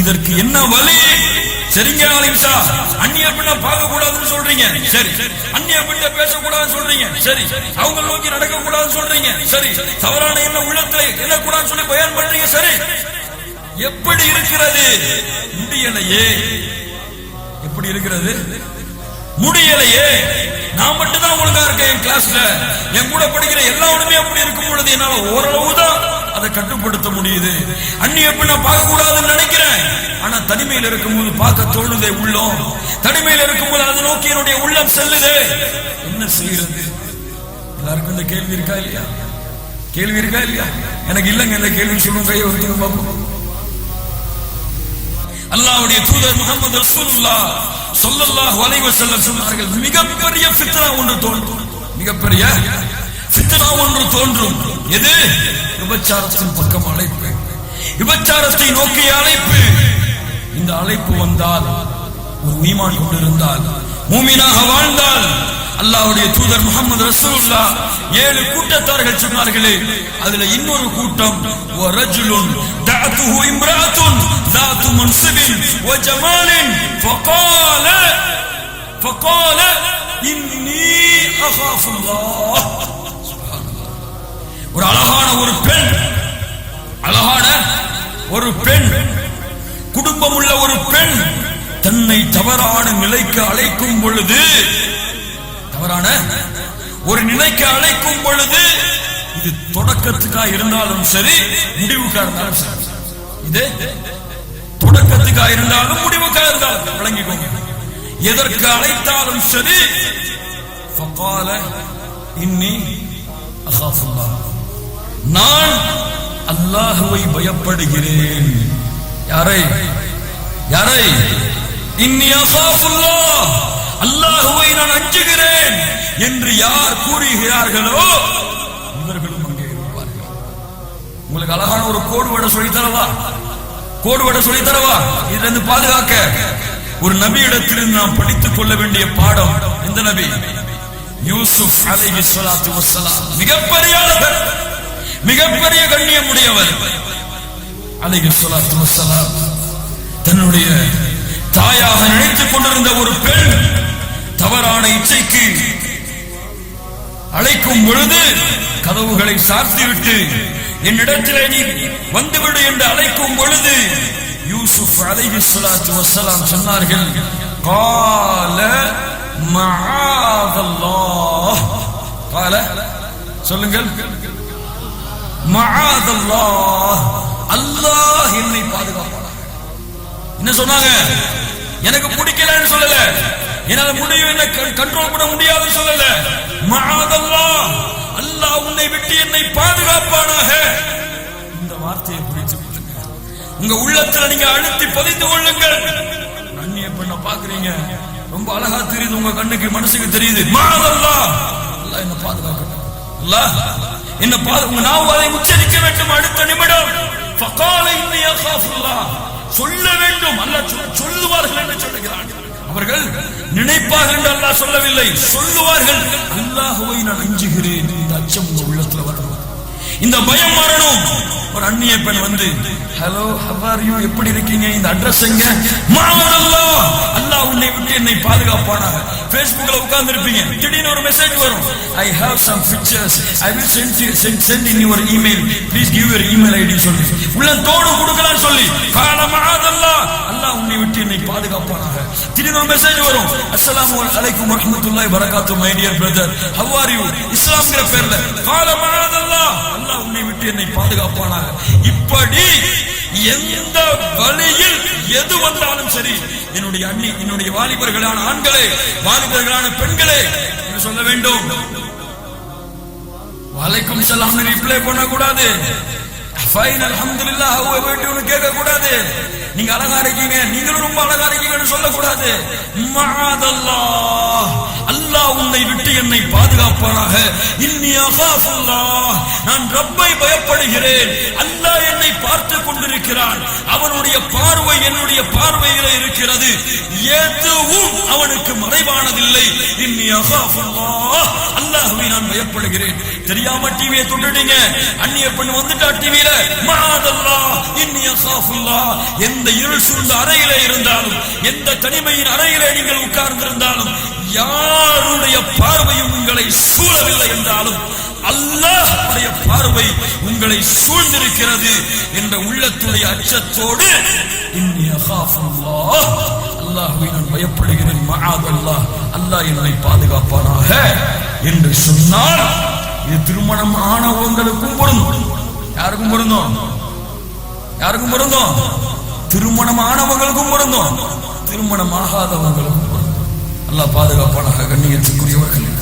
இதற்கு என்ன வழி? சரிங்க அலிம்சா. அந்நிய பெண்ண பார்க்க கூடாதுன்னு சொல்றீங்க. சரி. அந்நிய பெண்ண பேசக்கூடாதுன்னு சொல்றீங்க. சரி. அவங்க நோக்கி நடக்க கூடாதுன்னு சொல்றீங்க. சரி. தவறான என்ன உள்ளத்தை என்ன கூடாதுன்னு சொல்லி பயன் பண்றீங்க. சரி. எப்படி இருக்கிறது? முடியலையே. எப்படி இருக்கிறது? முடியலையே. நான் மட்டும் தான் ஒழுங்கா இருக்கேன் என் கிளாஸ்ல என் கூட படிக்கிற எல்லாருமே அப்படி இருக்கும் பொழுது என்னால ஓரளவு தான் அதை கட்டுப்படுத்த முடியுது. அந்நிய பெண்ணை பார்க்க கூடாதுன்னு நினைக்கிறேன். ஆனா தனிமையில் இருக்கும்போது பார்க்க தோணுதே உள்ளம் தனிமையில் இருக்கும்போது அதை நோக்கி என்னுடைய உள்ளம் செல்லுதே. என்ன செய்யறது? எல்லாருக்கும் இந்த கேள்வி இருக்கா இல்லையா? கேள்வி இருக்கா இல்லையா? எனக்கு இல்லைங்க இந்த கேள்வி சொல்லும் கையை ஒருத்தங்க பார்ப்போம். அல்லாவுடைய தூதர் முகமது ரசூலுல்லா ஸல்லல்லாஹு வலைவ செல்ல சொன்னார்கள் மிகப்பெரிய ஃபித்னா ஒன்று தோன்றும். மிகப்பெரிய ஃபித்னா ஒன்று தோன்றும். எது விபச்சாரத்தின் பக்கம் அழைப்பு விபச்சாரத்தை நோக்கிய அழைப்பு இந்த அழைப்பு வந்தால் ஒரு ஈமான் கொண்டிருந்தால் மூமினாக வாழ்ந்தால் அல்லாஹ்வுடைய தூதர் முகமது ரசூலுல்லா ஏழு கூட்டத்தார்கள் சொன்னார்களே அதுல இன்னொரு கூட்டம் ரஜுலுன் دعته امرأة ذات منصب وجمال فقال فقال إني أخاف الله سبحان الله. ஒரு அழகான ஒரு பெண். அழகான ஒரு பெண். குடும்பம் உள்ள ஒரு பெண் தன்னை தவறான நிலைக்கு அழைக்கும் பொழுது தவறான ஒரு நிலைக்கு அழைக்கும் பொழுது இது தொடக்கத்துக்கா இருந்தாலும் சரி முடிவுக்கா இருந்தாலும் சரி. இது தொடக்கத்துக்கா இருந்தாலும் முடிவுக்கா இருந்தாலும் வழங்கிக்கோங்க எதற்கு அழைத்தாலும் சரி இன்னி அகாஃபுல்லாஹ் நான் அல்லாஹுவை பயப்படுகிறேன். யாரை? யாரை? அல்லாஹுவை நான் அஞ்சுகிறேன் என்று யார் கூறுகிறார்களோ இவர்களும் அங்கே இருப்பார்கள். உங்களுக்கு அழகான ஒரு கோடு வட சொல்லி தரவா? கோடு வட சொல்லி தரவா? இதுல இருந்து பாதுகாக்க. ஒரு நபி இடத்திலிருந்து நாம் படித்துக் கொள்ள வேண்டிய பாடம் எந்த நபி? யூசுப் அலை மிகப்பெரிய வஸ்ஸலாம் மிகப்பெரிய கண்ணியம் உடையவர் கண்ணியமுடையவர் அலைஹி தன்னுடைய தாயாக நினைத்துக் கொண்டிருந்த ஒரு பெண் தவறான இச்சைக்கு அழைக்கும் பொழுது கதவுகளை சார்த்திவிட்டு என்னிடத்திலே நீ வந்துவிடு என்று அழைக்கும் பொழுது யூசுப் அலைஹி ஸலாத்து வஸ்ஸலாம் சொன்னார்கள் கால மஆதல்லாஹ் கால சொல்லுங்கள். மஆதல்லாஹ் அல்லாஹ் என்னை பாதுகாப்பானாக என்ன சொன்னாங்க? எனக்கு பிடிக்கலன்னு சொல்லல. என்னால முடியும் என்ன கண்ட்ரோல் பண்ண முடியாதுன்னு சொல்லல. மாதல்லா அல்லாஹ் உன்னை விட்டு என்னை பாதுகாப்பானாக. இந்த வார்த்தையை புரிஞ்சு கொள்ளுங்க. உங்க உள்ளத்துல நீங்க அழுத்தி பதிந்து கொள்ளுங்கள். அந்நிய பெண்ண பாக்குறீங்க ரொம்ப அழகா தெரியுது உங்க கண்ணுக்கு மனசுக்கு தெரியுது. மாதல்லா அல்லாஹ் என்ன பாதுகாக்கணும் அல்லாஹ் என்ன பாது உங்க நாவு அதை உச்சரிக்க வேண்டும் அடுத்த நிமிடம். சொல்ல வேண்டும் அல்லாஹ் சொல்லுவார்கள் என்று சொல்லுகிறான். அவர்கள் நினைப்பார்கள் என்று அல்லாஹ் சொல்லவில்லை சொல்லுவார்கள் அல்லாஹுவை நான் அஞ்சுகிறேன். இந்த அச்சம் உங்க உள்ளத்துல வரணும். இந்த பயம் வரணும். ஒரு அந்நிய பெண் வந்து ஹலோ ஹவாரியும் எப்படி இருக்கீங்க? இந்த அட்ரஸ் எங்க? மாமன் அல்லாஹ் அல்லாஹ் உன்னை விட்டு என்னை பாதுகாப்பானாக. பேஸ்புக்ல உட்கார்ந்து இருப்பீங்க திடீர்னு ஒரு மெசேஜ் வரும். I have some pictures I will send you send send in your email please give your email ID சொல்லி. உள்ள தோடு கொடுக்கலாம் சொல்லி. கால மகாதல்லாஹ் அல்லாஹ் உன்னை விட்டு என்னை பாதுகாப்பானாக. திடீர்னு ஒரு மெசேஜ் வரும். அஸ்ஸலாமு அலைக்கும் வரஹ்மத்துல்லாஹி வரகாத்து my dear brother how are you இஸ்லாம்ங்கிற பேர்ல. கால மகாதல்லாஹ் அல்லாஹ் உன்னை விட்டு என்னை பாதுகாப்பானாக. இப்படி எந்த வழியில் எது வந்தாலும் சரி என்னுடைய அண்ணி என்னுடைய வாலிபர்களான ஆண்களே வாலிபர்களான பெண்களே சொல்ல வேண்டும். வலைக்கும் சலாம் ரிப்ளை பண்ண கூடாது ஃபைன் அல்ஹம்துலில்லாஹ் ஹவ் வீட்டுன்னு கேட்க கூடாது நீங்க அழகா இருக்கீங்க நீங்களும் ரொம்ப அழகா இருக்கீங்கன்னு சொல்லக்கூடாது. மாதல்லா என்னை பாதுகாப்பானாக. நான் ரப்பை பயப்படுகிறேன். அல்லாஹ் என்னை பார்த்து கொண்டிருக்கிறான். அவனுடைய பார்வை என்னுடைய பார்வையில இருக்கிறது. இருக்கிறது எதுவும் அவனுக்கு மறைவானதில்லை. இன்னி அகாஃபுல்லாஹ் நான் பயப்படுகிறேன். தெரியாம டிவியை தொட்டுட்டீங்க. அந்நிய பெண் வந்துட்டா டிவியில மாதல்லா இன்னி அகாஃபுல்லாஹ். எந்த இருள் சூழ்ந்த அறையில இருந்தாலும் எந்த தனிமையின் அறையில நீங்கள் உட்கார்ந்திருந்தாலும் யாருடைய பார்வையும் உங்களை சூழவில்லை என்றாலும் அல்லாஹுடைய பார்வை உங்களை சூழ்ந்திருக்கிறது என்ற உள்ளத்துடைய அச்சத்தோடு இன்னி அல்லாஹ்வை நான் பயப்படுகிறேன். மகாதல்லாஹ் அல்லாஹ் என்னை பாதுகாப்பானாக என்று சொன்னால் இது திருமணம் ஆனவங்களுக்கும் பொருந்தும். யாருக்கும் பொருந்தும்? யாருக்கும் பொருந்தும்? திருமணம் ஆனவங்களுக்கும் பொருந்தும். திருமணம் ஆகாதவங்களுக்கும் பொருந்தும் பாதுகாப்பானாக கண்ணியத்துக்குரியவர்கள்.